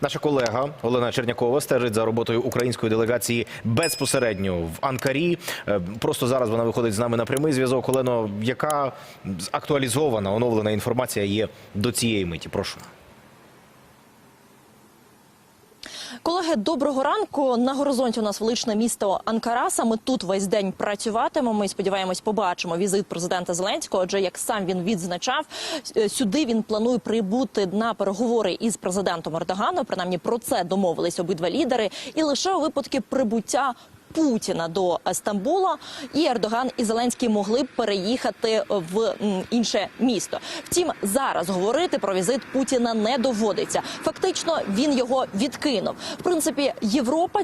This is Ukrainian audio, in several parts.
Наша колега Олена Чернякова стежить за роботою української делегації безпосередньо в Анкарі. Е, Просто зараз вона виходить з нами на прямий зв'язок. Олено, яка актуалізована, оновлена інформація є до цієї миті? Прошу. Колеги, доброго ранку. На горизонті у нас величне місто Анкара. Саме тут весь день працюватимемо. Ми сподіваємось, побачимо візит президента Зеленського. Адже як сам він відзначав, е, сюди він планує прибути на переговори із президентом Ердоганом. Принаймні про це домовились обидва лідери. І лише у випадки прибуття. Путіна до Стамбула і Ердоган і Зеленський могли б переїхати в інше місто. Втім, зараз говорити про візит Путіна не доводиться. Фактично, він його відкинув. В принципі, Європа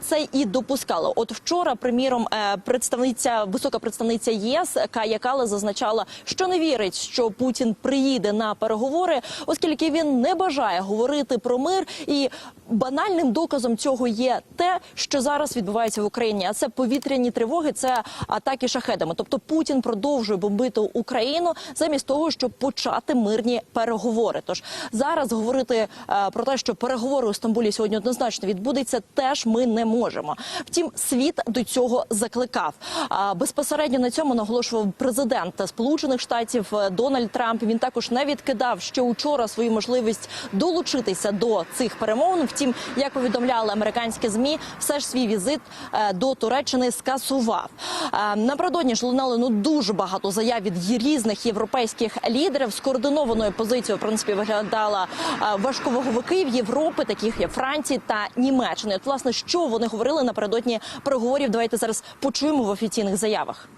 це і допускала. От вчора, приміром, е, представниця висока представниця ЄС Кая Кала зазначала, що не вірить, що Путін приїде на переговори, оскільки він не бажає говорити про мир і. Банальним доказом цього є те, що зараз відбувається в Україні. А це повітряні тривоги, це атаки шахедами. Тобто Путін продовжує бомбити Україну замість того, щоб почати мирні переговори. Тож зараз говорити е, про те, що переговори у Стамбулі сьогодні однозначно відбудеться, теж ми не можемо. Втім, світ до цього закликав. Безпосередньо на цьому наголошував президент Сполучених Штатів е, Дональд Трамп. Він також не відкидав ще учора свою можливість долучитися до цих перемовин. Втім, як повідомляли американські змі, все ж свій візит е, до Туреччини скасував. Е, Напередодні ж лунало ну дуже багато заяв від різних європейських лідерів. Скоординованою позицією в принципі виглядала е, важковаговиків Європи, таких як Франції та Німеччини. От власне, що вони говорили напередодні переговорів. Давайте зараз почуємо в офіційних заявах.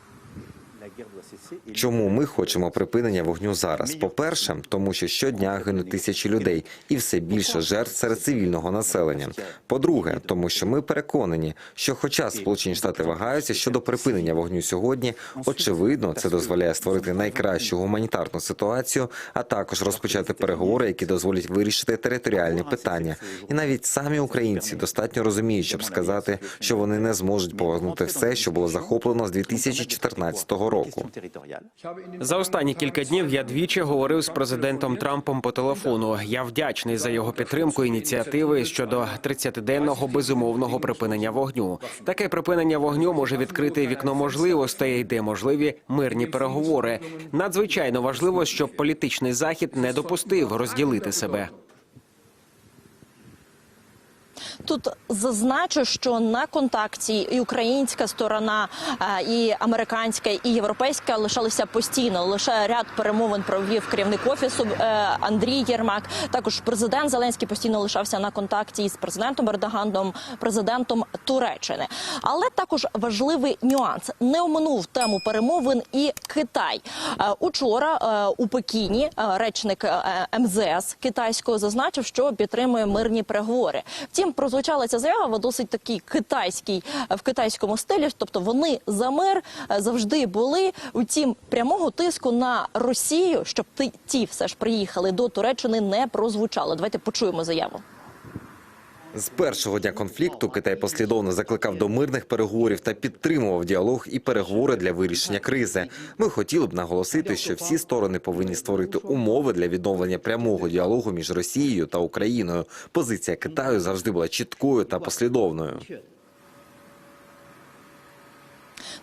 Чому ми хочемо припинення вогню зараз? По-перше, тому що щодня гинуть тисячі людей і все більше жертв серед цивільного населення. По-друге, тому що ми переконані, що, хоча Сполучені Штати вагаються щодо припинення вогню сьогодні, очевидно, це дозволяє створити найкращу гуманітарну ситуацію, а також розпочати переговори, які дозволять вирішити територіальні питання. І навіть самі українці достатньо розуміють, щоб сказати, що вони не зможуть повернути все, що було захоплено з 2014 року. За останні кілька днів я двічі говорив з президентом Трампом по телефону. Я вдячний за його підтримку ініціативи щодо 30-денного безумовного припинення вогню. Таке припинення вогню може відкрити вікно можливостей, де можливі мирні переговори. Надзвичайно важливо, щоб політичний захід не допустив розділити себе. Тут зазначу, що на контакті і українська сторона, е, і американська, і європейська лишалися постійно. Лише ряд перемовин провів керівник офісу е, Андрій Єрмак. Також президент Зеленський постійно лишався на контакті із президентом Ердоганом, президентом Туреччини. Але також важливий нюанс не оминув тему перемовин і Китай. Е, Учора у Пекіні речник МЗС китайського зазначив, що підтримує мирні переговори. Втім, прозвучала ця заява досить такий китайський в китайському стилі. Тобто вони за мир е, завжди були. Утім, прямого тиску на Росію, щоб ті все ж приїхали до Туреччини, не прозвучало. Давайте почуємо заяву. З першого дня конфлікту Китай послідовно закликав до мирних переговорів та підтримував діалог і переговори для вирішення кризи. Ми хотіли б наголосити, що всі сторони повинні створити умови для відновлення прямого діалогу між Росією та Україною. Позиція Китаю завжди була чіткою та послідовною.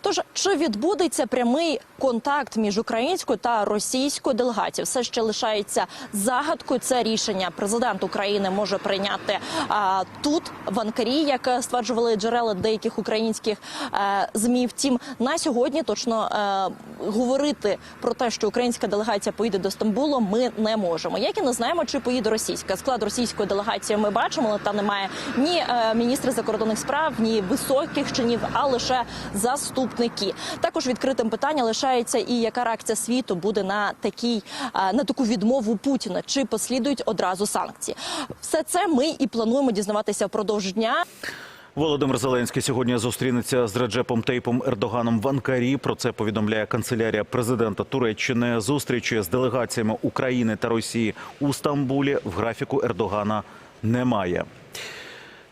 Тож чи відбудеться прямий контакт між українською та російською делегацією? Все ще лишається загадкою. Це рішення президент України може прийняти а, тут, в Анкарі, як стверджували джерела деяких українських е, змі. Втім, на сьогодні точно е, говорити про те, що українська делегація поїде до Стамбулу, ми не можемо. Як і не знаємо, чи поїде російська склад російської делегації. Ми бачимо, але там немає ні е, міністра закордонних справ, ні високих чинів, а лише заступники. Також відкритим питання лишається і яка реакція світу буде на такий е, на таку відмову Путіна, чи послідують одразу санкції. Все це ми і плануємо дізнаватися впродовж дня. Володимир Зеленський сьогодні зустрінеться з Реджепом Тейпом Ердоганом в Анкарі. Про це повідомляє канцелярія президента Туреччини. Зустрічі з делегаціями України та Росії у Стамбулі в графіку Ердогана немає.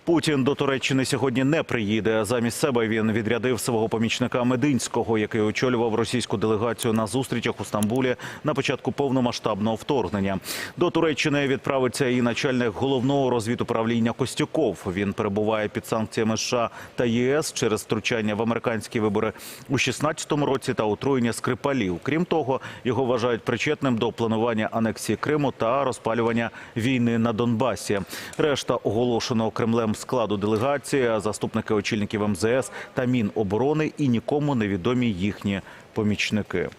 Путін до Туреччини сьогодні не приїде. Замість себе він відрядив свого помічника Мединського, який очолював російську делегацію на зустрічах у Стамбулі на початку повномасштабного вторгнення. До Туреччини відправиться і начальник головного розвідуправління Костюков. Він перебуває під санкціями США та ЄС через втручання в американські вибори у 16-му році та отруєння скрипалів. Крім того, його вважають причетним до планування анексії Криму та розпалювання війни на Донбасі. Решта оголошеного Кремлем складу делегації, заступники очільників МЗС та Міноборони і нікому невідомі їхні помічники.